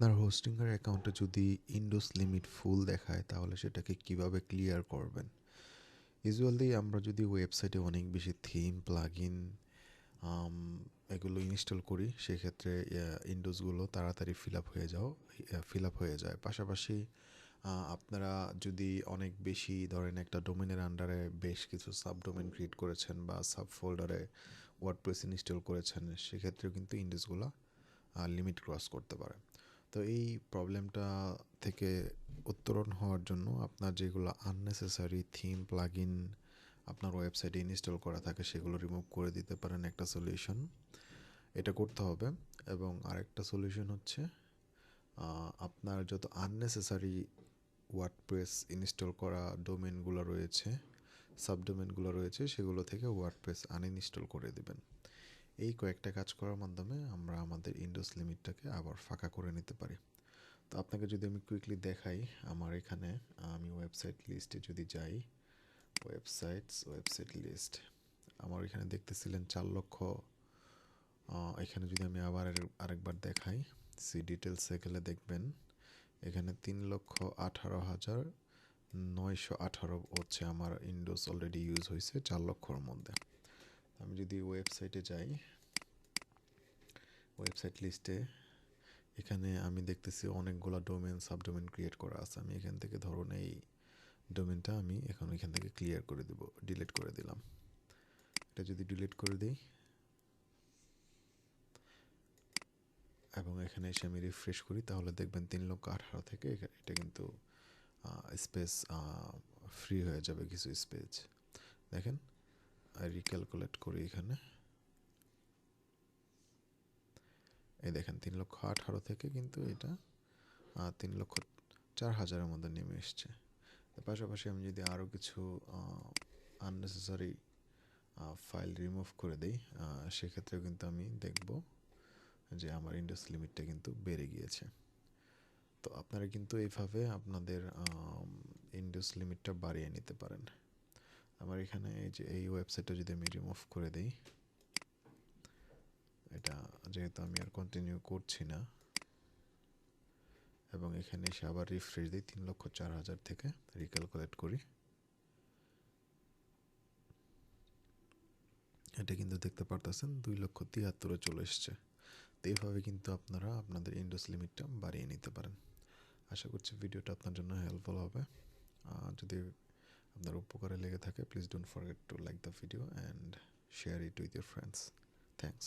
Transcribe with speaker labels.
Speaker 1: আপনার হোস্টিংয়ের অ্যাকাউন্টে যদি ইন্ডোস লিমিট ফুল দেখায়, তাহলে সেটাকে কীভাবে ক্লিয়ার করবেন? ইউজুয়ালি আমরা যদি ওয়েবসাইটে অনেক বেশি থিম প্লাগ ইন এগুলো ইনস্টল করি, সেক্ষেত্রে ইন্ডোজগুলো তাড়াতাড়ি ফিল আপ হয়ে যাও ফিল আপ হয়ে যায়। পাশাপাশি আপনারা যদি অনেক বেশি ধরেন একটা ডোমেনের আন্ডারে বেশ কিছু সাব ডোমেন ক্রিয়েট করেছেন বা সাব ফোল্ডারে ওয়ার্ডপ্রেস ইনস্টল করেছেন, সেক্ষেত্রেও কিন্তু ইন্ডোজগুলো লিমিট ক্রস করতে পারে। তো এই প্রবলেমটা থেকে উত্তরণ হওয়ার জন্য আপনার যেগুলো আননেসেসারি থিম প্লাগ ইন আপনার ওয়েবসাইটে ইনস্টল করা থাকে, সেগুলো রিমুভ করে দিতে পারেন একটা সলিউশন এটা করতে হবে এবং আরেকটা সলিউশন হচ্ছে আপনার যত আননেসেসারি ওয়ার্ডপ্রেস ইনস্টল করা ডোমেনগুলো রয়েছে সাবডোমেনগুলো রয়েছে, সেগুলো থেকে ওয়ার্ডপ্রেস আনইনস্টল করে দিবেন। এই কয়েকটা কাজ করার মাধ্যমে আমরা আমাদের ইন্ডোস লিমিটটাকে আবার ফাঁকা করে নিতে পারি। তো আপনাকে যদি আমি কুইকলি দেখাই, আমার এখানে আমি ওয়েবসাইট লিস্টে যদি যাই ওয়েবসাইটস ওয়েবসাইট লিস্ট আমার এখানে দেখতেছিলেন চার লক্ষ এখানে যদি আমি আবার আরেকবার দেখাই সি ডিটেলসে গেলে দেখবেন, এখানে তিন লক্ষ আঠারো হাজার নয়শো আঠারো হচ্ছে আমার ইন্ডোস অলরেডি ইউজ হয়েছে চার লক্ষর মধ্যে। আমি যদি ওয়েবসাইটে যাই ওয়েবসাইট লিস্টে এখানে আমি দেখতেছি অনেকগুলো ডোমেন সাবডোমেন ক্রিয়েট করা আছে। আমি এখান থেকে ধরুন এই ডোমেনটা আমি এখন এখান থেকে ক্লিয়ার করে দেব ডিলিট করে দিলাম। এটা যদি ডিলিট করে দিই, এবং এখানে এসে আমি রিফ্রেশ করি, তাহলে দেখবেন তিন লক্ষ আঠারো থেকে এটা কিন্তু স্পেস ফ্রি হয়ে যাবে কিছু স্পেস দেখেন রিক্যালকুলেট করি এখানে। এই দেখেন, তিন লক্ষ আঠারো থেকে কিন্তু এটা তিন লক্ষ চার হাজারের মধ্যে নেমে এসছে। পাশাপাশি আমি যদি আরও কিছু আননেসেসারি ফাইল রিমুভ করে দিই সেক্ষেত্রেও কিন্তু আমি দেখব যে আমার ইন্ডাস লিমিটটা কিন্তু বেড়ে গিয়েছে। তো আপনারা কিন্তু এইভাবে আপনাদের ইন্ডাস লিমিটটা বাড়িয়ে নিতে পারেন। আমার এখানে এই যে, এই ওয়েবসাইটটা যদি আমি রিমুভ করে দিই, এটা যেহেতু আমি আর কন্টিনিউ করছি না, এবং এখানে এসে আবার রিফ্রেশ দিই, তিন লক্ষ চার হাজার থেকে রিক্যালকুলেট করি। এটা কিন্তু দেখতে পারতেছেন, দুই লক্ষ তিয়াত্তরে চলে এসছে। তো এইভাবে কিন্তু আপনারা আপনাদের ইন্ডোস লিমিটটা বাড়িয়ে নিতে পারেন। আশা করছি ভিডিওটা আপনার জন্য হেল্পফুল হবে। যদি আপনার উপকারে লেগে থাকে please don't forget to like the video and share it with your friends thanks